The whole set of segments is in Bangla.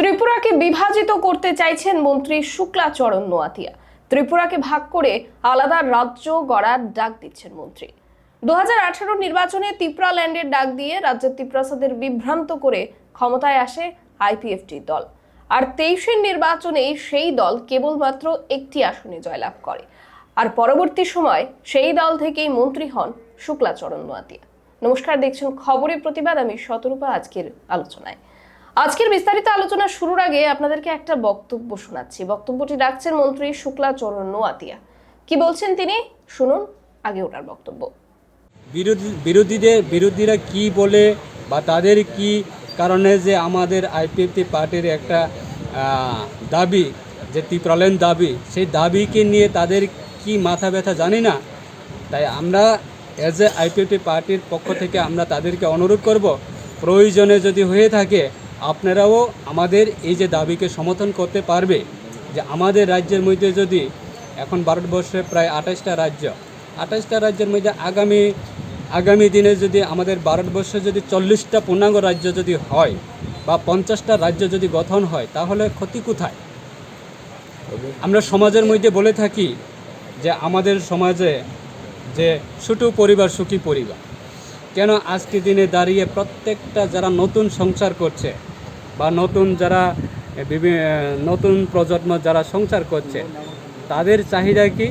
ত্রিপুরাকে বিভাজিত করতে চাইছেন মন্ত্রী শুক্লাচরণ নোয়াতিয়া। ত্রিপুরাকে ভাগ করে আলাদা রাজ্য গড়ার ডাক দিচ্ছেন মন্ত্রী। দু হাজার আঠারো নির্বাচনে তিপ্রা ল্যান্ডের ডাক দিয়ে রাজ্যের তিপ্রাসাদের বিভ্রান্ত করে ক্ষমতায় আসে আইপিএফটি দল। আর তেইশের নির্বাচনে সেই দল কেবলমাত্র একটি আসনে জয়লাভ করে। আর পরবর্তী সময় সেই দল থেকেই মন্ত্রী হন শুক্লাচরণ নোয়াতিয়া। নমস্কার, দেখছেন খবরের প্রতিবাদ। আমি শতরূপা আজকের আলোচনায়। আজকের বিস্তারিত আলোচনা শুরুর আগে আপনাদেরকে একটা বক্তব্য শোনাচ্ছি। বক্তব্যটি রাখছেন মন্ত্রী শুক্লা শুক্লাচরণ নোয়াতিয়া। কি বলছেন তিনি? শুনুন, আগে ওনার বক্তব্য। বিরোধী, বিরোধীদের, বিরোধীরা কি বলে বা তাদের কি কারণে যে আমাদের আইপিএফটি পার্টির একটা দাবি, যে ত্রিপ্রালেন দাবি, সেই দাবিকে নিয়ে তাদের কি মাথা ব্যথা জানি না। তাই আমরা অ্যাজ এ আইপিএফটি পার্টির পক্ষ থেকে আমরা তাদেরকে অনুরোধ করব, প্রয়োজনে যদি হয়ে থাকে আপনারাও আমাদের এই যে দাবিকে সমর্থন করতে পারবে যে আমাদের রাজ্যের মধ্যে যদি এখন ভারতবর্ষে প্রায় আঠাশটা রাজ্য, আঠাশটা রাজ্যের মধ্যে আগামী আগামী দিনে যদি আমাদের ভারতবর্ষে যদি চল্লিশটা পূর্ণাঙ্গ রাজ্য যদি হয় বা পঞ্চাশটা রাজ্য যদি গঠন হয়, তাহলে ক্ষতি কোথায়? আমরা সমাজের মধ্যে বলে থাকি যে আমাদের সমাজে যে ছোটো পরিবার, সুখী পরিবার। কেন আজকে দিনে দাঁড়িয়ে প্রত্যেকটা যারা নতুন সংসার করছে বা নতুন যারা নতুন প্রজন্ম যারা সংসার করছে, তাদের চাহিদা কি?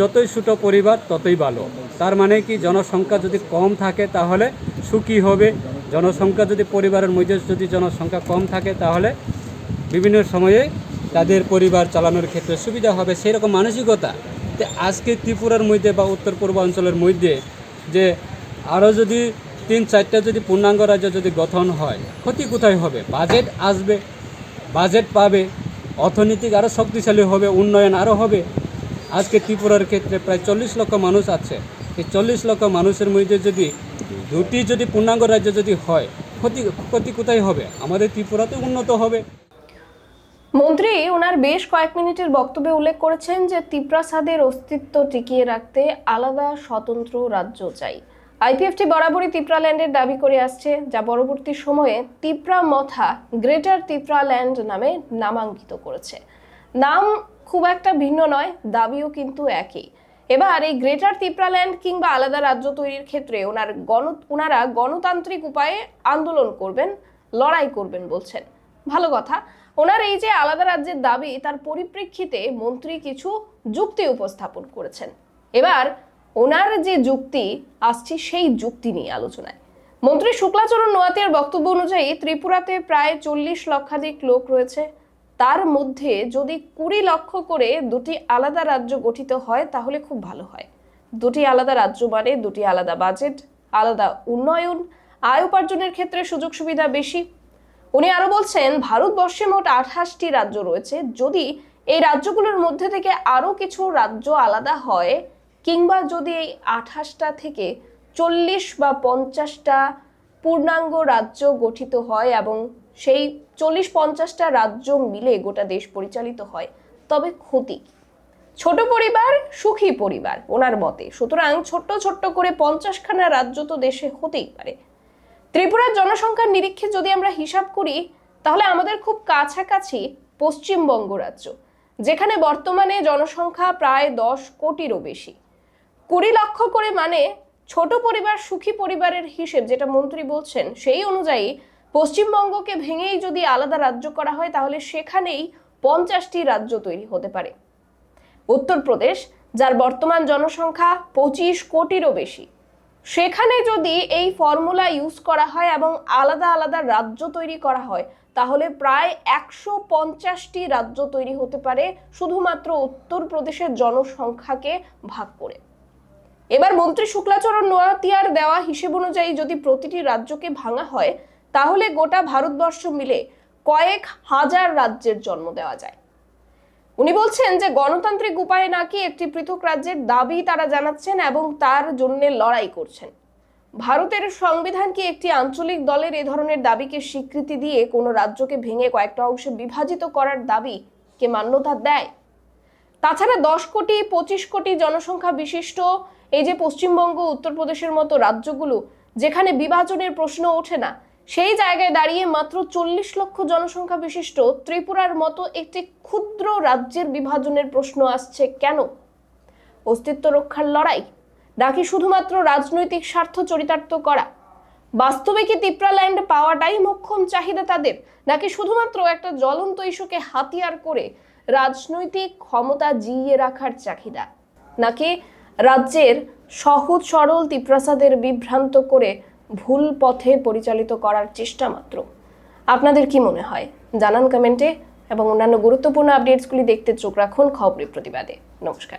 যতই ছোটো পরিবার, ততই ভালো। তার মানে কি, জনসংখ্যা যদি কম থাকে তাহলে সুখী হবে। জনসংখ্যা যদি পরিবারের মধ্যে যদি জনসংখ্যা কম থাকে তাহলে বিভিন্ন সময়ে তাদের পরিবার চালানোর ক্ষেত্রে সুবিধা হবে। সেই রকম মানসিকতা আজকে ত্রিপুরার মধ্যে বা উত্তর পূর্বাঞ্চলের মধ্যে যে আরও যদি তিন চারটা যদি পূর্ণাঙ্গ রাজ্য যদি গঠন হয়, ক্ষতি কোথায় হবে? বাজেট আসবে, বাজেট পাবে, অর্থনৈতিক আরও শক্তিশালী হবে, উন্নয়ন আরও হবে। আজকে ত্রিপুরার ক্ষেত্রে প্রায় চল্লিশ লক্ষ মানুষ আছে। এই চল্লিশ লক্ষ মানুষের মধ্যে যদি দুটি যদি পূর্ণাঙ্গ রাজ্য যদি হয়, ক্ষতি ক্ষতি কোথায় হবে? আমাদের ত্রিপুরাতে উন্নত হবে। মন্ত্রী, ওনার বেশ কয়েক মিনিটের বক্তব্যে উল্লেখ করেছেন যে তিপ্রাসাদের অস্তিত্ব টিকিয়ে রাখতে আলাদা স্বতন্ত্র রাজ্য চাই। আইপিএফটি বরাবরই তিপ্রাল্যান্ডের দাবি করে আসছে, যা পরবর্তী সময়ে তিপ্রা মথা গ্রেটার তিপ্রাল্যান্ড নামে নামাঙ্কিত করেছে। নাম খুব একটা ভিন্ন নয়, দাবিও কিন্তু একই। এবার এই গ্রেটার তিপ্রাল্যান্ড কিংবা আলাদা রাজ্য তৈরির ক্ষেত্রে ওনার গণ, ওনারা গণতান্ত্রিক উপায়ে আন্দোলন করবেন, লড়াই করবেন বলছেন। ভালো কথা, ওনার এই যে আলাদা রাজ্যের দাবি, তার পরিপ্রেক্ষিতে মন্ত্রী কিছু যুক্তি উপস্থাপন করেছেন। এবার ওনার যে যুক্তি আসছে সেই যুক্তি নিয়ে আলোচনায়। মন্ত্রী শুক্লাচরণ নোয়াতিয়ার বক্তব্য অনুযায়ী ত্রিপুরাতে প্রায় চল্লিশ লক্ষাধিক লোক রয়েছে। তার মধ্যে যদি কুড়ি লক্ষ করে দুটি আলাদা রাজ্য গঠিত হয়, তাহলে খুব ভালো হয়। দুটি আলাদা রাজ্য মানে দুটি আলাদা বাজেট, আলাদা উন্নয়ন, আয় উপার্জনের ক্ষেত্রে সুযোগ সুবিধা বেশি। উনি আরও বলছেন, ভারতবর্ষে মোট আঠাশটি রাজ্য রয়েছে। যদি এই রাজ্যগুলোর মধ্যে থেকে আরও কিছু রাজ্য আলাদা হয় কিংবা যদি এই আঠাশটা থেকে চল্লিশ বা পঞ্চাশটা পূর্ণাঙ্গ রাজ্য গঠিত হয় এবং সেই চল্লিশ পঞ্চাশটা রাজ্য মিলে গোটা দেশ পরিচালিত হয়, তবে ক্ষতি? ছোট পরিবার, সুখী পরিবার, ওনার মতে। সুতরাং ছোট্ট ছোট্ট করে পঞ্চাশখানা রাজ্য তো দেশে হতেই পারে। ত্রিপুরার জনসংখ্যার নিরীক্ষে যদি আমরা হিসাব করি, তাহলে আমাদের খুব কাছাকাছি পশ্চিমবঙ্গ রাজ্য, যেখানে বর্তমানে জনসংখ্যা প্রায় দশ কোটিরও বেশি। কুড়ি লক্ষ করে মানে ছোট পরিবার, সুখী পরিবারের হিসেব যেটা মন্ত্রী বলছেন, সেই অনুযায়ী পশ্চিমবঙ্গকে ভেঙেই যদি আলাদা রাজ্য করা হয়, তাহলে সেখানেই পঞ্চাশটি রাজ্য তৈরি হতে পারে। উত্তরপ্রদেশ, যার বর্তমান জনসংখ্যা পঁচিশ কোটিরও বেশি, সেখানে যদি এই ফর্মুলা ইউজ করা হয় এবং আলাদা আলাদা রাজ্য তৈরি করা হয়, তাহলে প্রায় একশো পঞ্চাশটি রাজ্য তৈরি হতে পারে, শুধুমাত্র উত্তরপ্রদেশের জনসংখ্যাকে ভাগ করে। এবার মন্ত্রী শুক্লাচরণ নোয়াতিয়ার দেওয়া হিসেব অনুযায়ী যদি প্রতিটি রাজ্যকে ভাঙা হয়, তাহলে গোটা ভারতবর্ষ মিলে কয়েক হাজার রাজ্যের জন্ম দেওয়া যায়। উনি বলছেন যে গণতান্ত্রিক উপায়ে নাকি একটি পৃথক রাজ্যের দাবি তারা জানাচ্ছেন এবং তার জন্য লড়াই করছেন। ভারতের সংবিধান কি একটি আঞ্চলিক দলের এ ধরনের দাবিকে স্বীকৃতি দিয়ে কোনো রাজ্যকে ভেঙে কয়েকটা অংশে বিভাজিত করার দাবি কে মান্যতা দেয়? তাছাড়া দশ কোটি, পঁচিশ কোটি জনসংখ্যা বিশিষ্ট এই যে পশ্চিমবঙ্গ, উত্তরপ্রদেশের মতো রাজ্যগুলো যেখানে বিভাজনের প্রশ্ন ওঠে না, সেই জায়গায় দাঁড়িয়ে মাত্র চল্লিশ লক্ষ জনসংখ্যা বিশিষ্ট ত্রিপুরার মতো একটি ক্ষুদ্র রাজ্যের বিভাজনের প্রশ্ন আসছে কেন? অস্তিত্ব রক্ষার লড়াই, নাকি শুধুমাত্র রাজনৈতিক স্বার্থ চরিতার্থ করা? বাস্তবে কি তিপ্রাল্যান্ড পাওয়াটাই মোক্ষম চাহিদা তাদের, নাকি শুধুমাত্র একটা জ্বলন্ত ইস্যুকে হাতিয়ার করে রাজনৈতিক ক্ষমতা জিইয়ে রাখার চাহিদা? নাকি রাজ্যের সহজ সরল তিপ্রাসাদের বিভ্রান্ত করে ভুল পথে পরিচালিত করার চেষ্টা মাত্র। আপনাদের কি মনে হয়? জানান কমেন্টে এবং অন্যান্য গুরুত্বপূর্ণ আপডেটসগুলি দেখতে চোখ রাখুন খবরের প্রতিবাদে। নমস্কার।